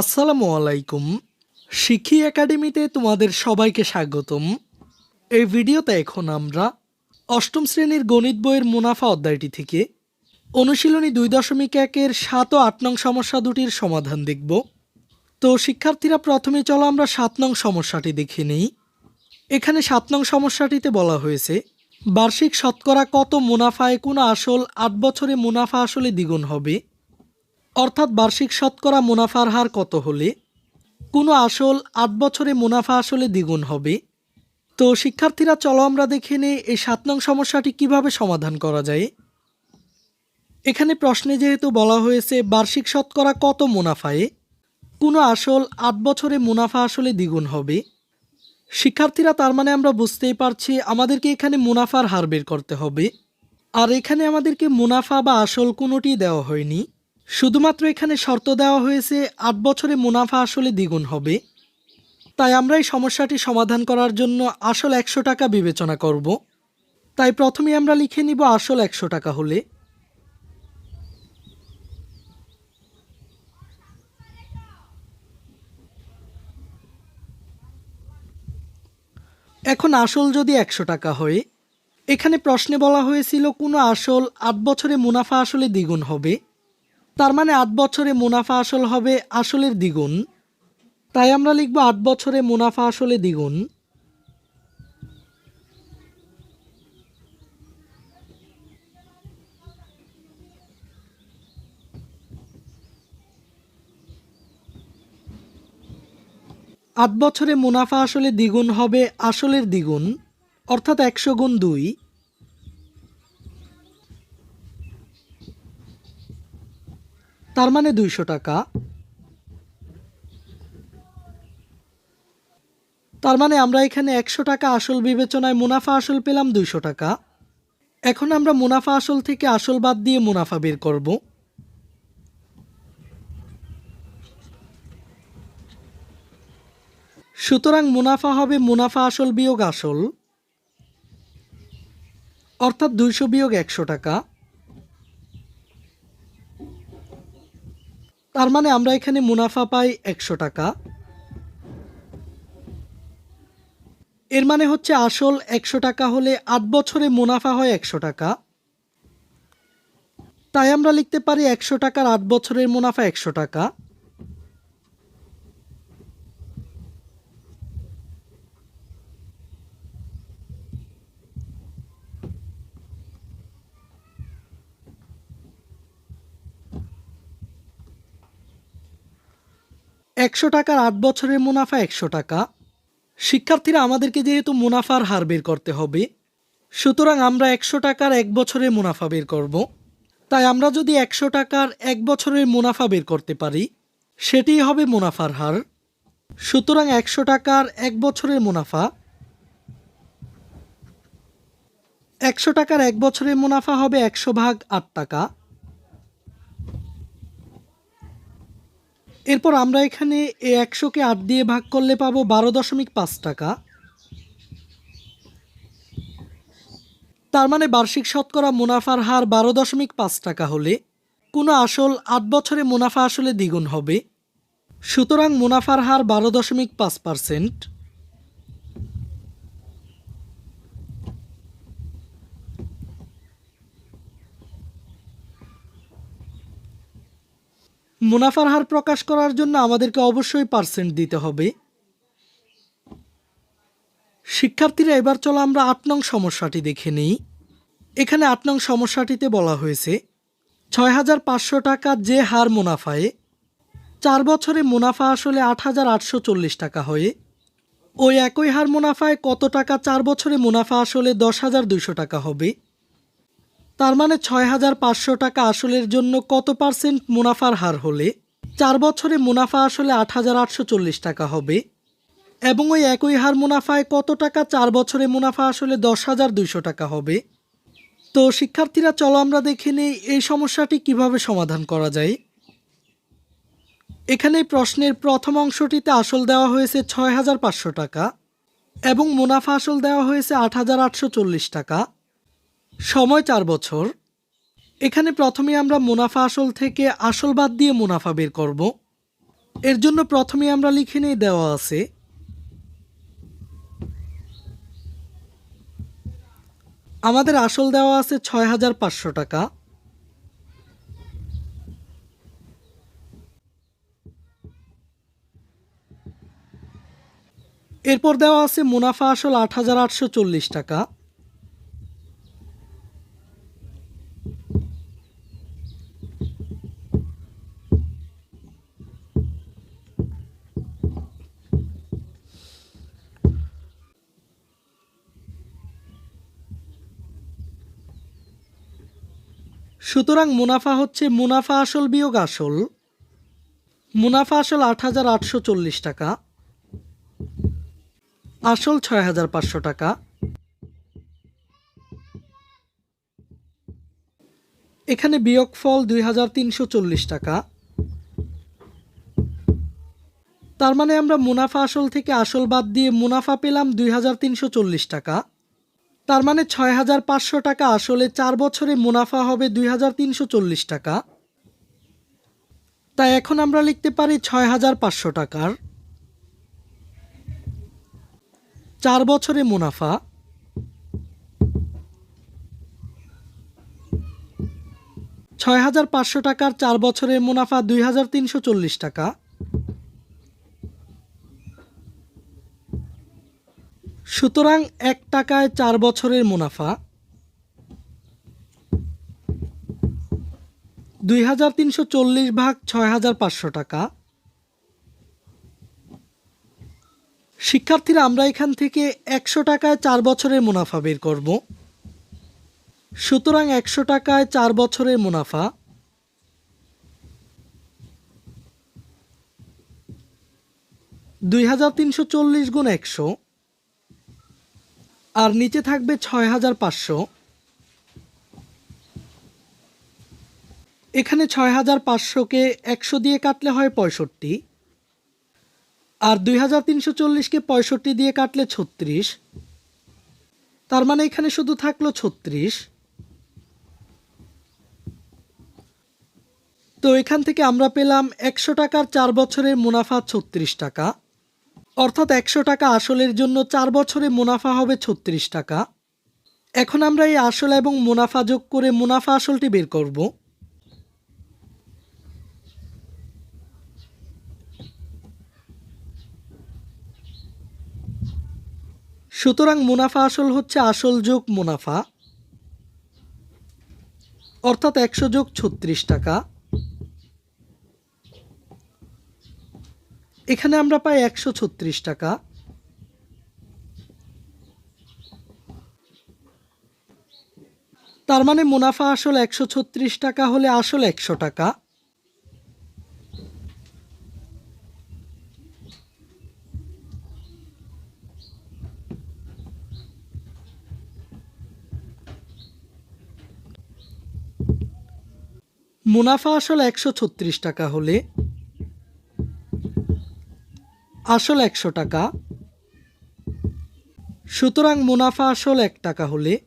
আসসালামু আলাইকুম। শিখি একাডেমিতে তোমাদের সবাইকে স্বাগতম। এই ভিডিওতে এখন আমরা অষ্টম শ্রেণির গণিত বইয়ের মুনাফা অধ্যায়টি থেকে অনুশীলনী দুই দশমিক একের সাত ও আট নং সমস্যা দুটির সমাধান দেখব। তো শিক্ষার্থীরা প্রথমে চলো আমরা সাত নং সমস্যাটি দেখে নিই। এখানে সাত নং সমস্যাটিতে বলা হয়েছে, বার্ষিক শতকরা কত মুনাফায় কোনো আসল আট বছরে মুনাফা আসলে দ্বিগুণ হবে? অর্থাৎ বার্ষিক শতকরা মুনাফার হার কত হলে? কোনো আসল আট বছরে মুনাফা আসলে দ্বিগুণ হবে? তো শিক্ষার্থীরা, চলো আমরা দেখে নিই এই সাত নং সমস্যাটি কীভাবে সমাধান করা যায়। এখানে প্রশ্নে যেহেতু বলা হয়েছে বার্ষিক শতকরা কত মুনাফায়, কোনো আসল আট বছরে মুনাফা আসলে দ্বিগুণ হবে। শিক্ষার্থীরা, তার মানে আমরা বুঝতেই পারছি আমাদেরকে এখানে মুনাফার হার বের করতে হবে। আর এখানে আমাদেরকে মুনাফা বা আসল কোনোটি দেওয়া হয়নি। শুধুমাত্র এখানে শর্ত দেওয়া হয়েছে, আট বছরে মুনাফা আসলে দ্বিগুণ হবে। তাই আমরা এই সমস্যাটি সমাধান করার জন্য আসল একশো টাকা বিবেচনা করব। তাই প্রথমে আমরা লিখে নিব আসল একশো টাকা হলে। এখন আসল যদি একশো টাকা হয়, এখানে প্রশ্নে বলা হয়েছিল কোনো আসল আট বছরে মুনাফা আসলে দ্বিগুণ হবে। তার মানে আট বছরে মুনাফা আসল হবে আসলের দ্বিগুণ। তাই আমরা লিখব আট বছরে মুনাফা আসলে দ্বিগুণ। আট বছরে মুনাফা আসলে দ্বিগুণ হবে আসলের দ্বিগুণ, অর্থাৎ একশো গুণ দুই। তার মানে দুইশো টাকা। তার মানে আমরা এখানে একশো টাকা আসল বিবেচনায় মুনাফা আসল পেলাম দুইশো টাকা। এখন আমরা মুনাফা আসল থেকে আসল বাদ দিয়ে মুনাফা বের করব। সুতরাং মুনাফা হবে মুনাফা আসল বিয়োগ আসল, অর্থাৎ দুইশো বিয়োগ একশো টাকা। তার মানে আমরা এখানে মুনাফা পাই একশো টাকা। এর মানে হচ্ছে আসল একশো টাকা হলে আট বছরে মুনাফা হয় একশো টাকা। তাই আমরা লিখতে পারি একশো টাকার আট বছরের মুনাফা একশো টাকা। একশো টাকার আট বছরের মুনাফা একশো টাকা। শিক্ষার্থীরা আমাদেরকে যেহেতু মুনাফার হার বের করতে হবে, সুতরাং আমরা একশো টাকার এক বছরের মুনাফা বের করব। তাই আমরা যদি একশো টাকার এক বছরের মুনাফা বের করতে পারি সেটি হবে মুনাফার হার। সুতরাং একশো টাকার এক বছরের মুনাফা, একশো টাকার এক বছরের মুনাফা হবে একশো ভাগ আট টাকা। এরপর আমরা এখানে এ একশোকে আট দিয়ে ভাগ করলে পাবো বারো দশমিক পাঁচ টাকা। তার মানে বার্ষিক শতকরা মুনাফার হার বারো দশমিক পাঁচ টাকা হলে কোনো আসল আট বছরে মুনাফা আসলে দ্বিগুণ হবে। সুতরাং মুনাফার হার বারো দশমিক পাঁচ পার্সেন্ট। মুনাফার হার প্রকাশ করার জন্য আমাদেরকে অবশ্যই পার্সেন্ট দিতে হবে। শিক্ষার্থীরা, এবার চলো আমরা আট নং সমস্যাটি দেখে নিই। এখানে আট নং সমস্যাটিতে বলা হয়েছে, ছয় হাজার পাঁচশো টাকা যে হার মুনাফায়, চার বছরে মুনাফা আসলে আট হাজার আটশো চল্লিশ টাকা হয়ে। ওই একই হার মুনাফায় কত টাকা চার বছরে মুনাফা আসলে দশ হাজার দুইশো টাকা হবে? তার মানে ছয় হাজার পাঁচশো টাকা আসলের জন্য কত পার্সেন্ট মুনাফার হার হলে? চার বছরে মুনাফা আসলে আট হাজার আটশো চল্লিশ টাকা হবে। এবং ওই একই হার মুনাফায় কত টাকা চার বছরে মুনাফা আসলে দশ হাজার দুইশো টাকা হবে? তো শিক্ষার্থীরা, চলো আমরা দেখে নিই এই সমস্যাটি কীভাবে সমাধান করা যায়। এখানে প্রশ্নের প্রথম অংশটিতে আসল দেওয়া হয়েছে ছয় হাজার পাঁচশো টাকা এবং মুনাফা আসল দেওয়া হয়েছে আট হাজার আটশো চল্লিশ টাকা। সময় চার বছর। এখানে প্রথমে আমরা মুনাফা আসল থেকে আসল বাদ দিয়ে মুনাফা বের করব। এর জন্য প্রথমে আমরা লিখে নিয়ে দেওয়া আছে। আমাদের আসল দেওয়া আছে ছয় হাজার পাঁচশো টাকা। এরপর দেওয়া আছে মুনাফা আসল আট হাজার আটশো চল্লিশ টাকা। সুতরাং মুনাফা হচ্ছে মুনাফা আসল, বিয়োগ আসল। মুনাফা আসল আট হাজার আটশো চল্লিশ টাকা। আসল ছয় হাজার পাঁচশো টাকা। এখানে বিয়োগ ফল দুই হাজার তিনশো চল্লিশ টাকা। তার মানে আমরা মুনাফা আসল থেকে আসল বাদ দিয়ে মুনাফা পেলাম দুই হাজার তিনশো চল্লিশ টাকা। তার মানে ছয় হাজার পাঁচশো টাকা আসলে চার বছরে মুনাফা হবে দুই হাজার তিনশো চল্লিশ টাকা। তাই এখন আমরা লিখতে পারি ছয় হাজার পাঁচশো টাকার চার বছরে মুনাফা। ছয় হাজার পাঁচশো টাকার চার বছরের মুনাফা দুই হাজার তিনশো চল্লিশ টাকা। সুতরাং এক টাকায় চার বছরের মুনাফা। দুই হাজার তিনশো চল্লিশ ভাগ ছয় হাজার পাঁচশো টাকা। শিক্ষার্থীরা, আমরা এখান থেকে একশো টাকায় চার বছরের মুনাফা বের করব। সুতরাং একশো টাকায় চার বছরের মুনাফা। দুই হাজার তিনশো চল্লিশ গুণ একশো। আর নিচে থাকবে ছয় হাজার পাঁচশো। এখানে ছয় হাজার পাঁচশোকে একশো দিয়ে কাটলে হয় পঁয়ষট্টি। আর দুই হাজার তিনশো চল্লিশকে পঁয়ষট্টি দিয়ে কাটলে ছত্রিশ। তার মানে এখানে শুধু থাকল ছত্রিশ। তো এখান থেকে আমরা পেলাম একশো টাকার চার বছরের মুনাফা ছত্রিশ টাকা। অর্থাৎ একশো টাকা আসলের জন্য চার বছরে মুনাফা হবে ছত্রিশ টাকা। এখন আমরা এই আসল এবং মুনাফা যোগ করে মুনাফা আসলটি বের করব। সুতরাং মুনাফা আসল হচ্ছে আসল যোগ মুনাফা, অর্থাৎ একশো যোগ ছত্রিশ টাকা। এখানে আমরা পাই একশো ছত্রিশ টাকা। তার মানে মুনাফা আসল একশো ছত্রিশ টাকা হলে আসল একশো টাকা। মুনাফা আসল একশো ছত্রিশ টাকা হলে আসল একশো টাকা। সুতরাং মুনাফা আসল এক টাকা হলে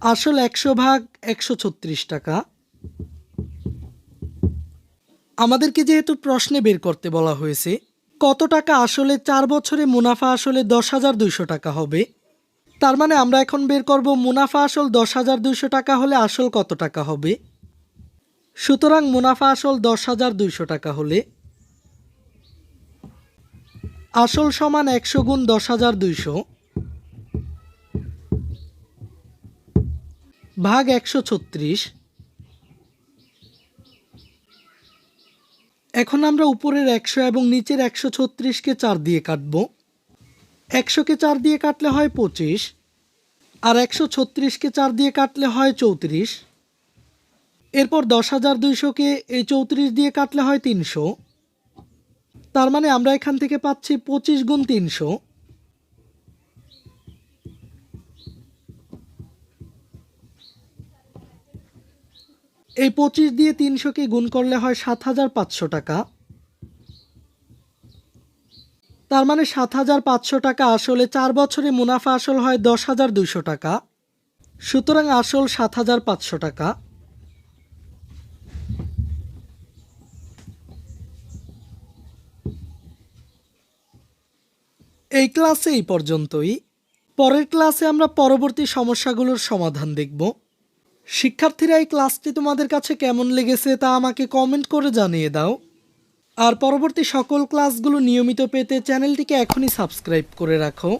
আসল একশো ভাগ একশো ছত্রিশ টাকা। আমাদেরকে যেহেতু প্রশ্নে বের করতে বলা হয়েছে, কত টাকা আসলে চার বছরে মুনাফা আসলে দশ হাজার দুইশো টাকা হবে? তার মানে আমরা এখন বের করব মুনাফা আসল দশ হাজার দুইশো টাকা হলে আসল কত টাকা হবে? সুতরাং মুনাফা আসল দশ হাজার দুইশো টাকা হলে আসল সমান একশো গুণ দশ হাজার দুইশো ভাগ একশো ছত্রিশ। এখন আমরা উপরের একশো এবং নিচের একশো ছত্রিশকে চার দিয়ে কাটব। একশোকে চার দিয়ে কাটলে হয় পঁচিশ আর একশো ছত্রিশকে চার দিয়ে কাটলে হয় চৌত্রিশ। এরপর দশ হাজার দুইশোকে এই চৌত্রিশ দিয়ে কাটলে হয় তিনশো। তার মানে আমরা এখান থেকে পাচ্ছি পঁচিশ গুণ তিনশো। এই পঁচিশ দিয়ে তিনশোকে গুণ করলে হয় সাত হাজার পাঁচশো টাকা। তার মানে সাত হাজার পাঁচশো টাকা আসলে চার বছরে মুনাফা আসল হয় দশ হাজার দুইশো টাকা। সুতরাং আসল সাত হাজার পাঁচশো টাকা। এই ক্লাসে এই পর্যন্তই। পরের ক্লাসে আমরা পরবর্তী সমস্যাগুলোর সমাধান দেখব। শিক্ষার্থীরা, এই ক্লাসটি তোমাদের কাছে কেমন লেগেছে তা আমাকে কমেন্ট করে জানিয়ে দাও। আর পরবর্তী সকল ক্লাসগুলো নিয়মিত পেতে চ্যানেলটিকে এখনই সাবস্ক্রাইব করে রাখো।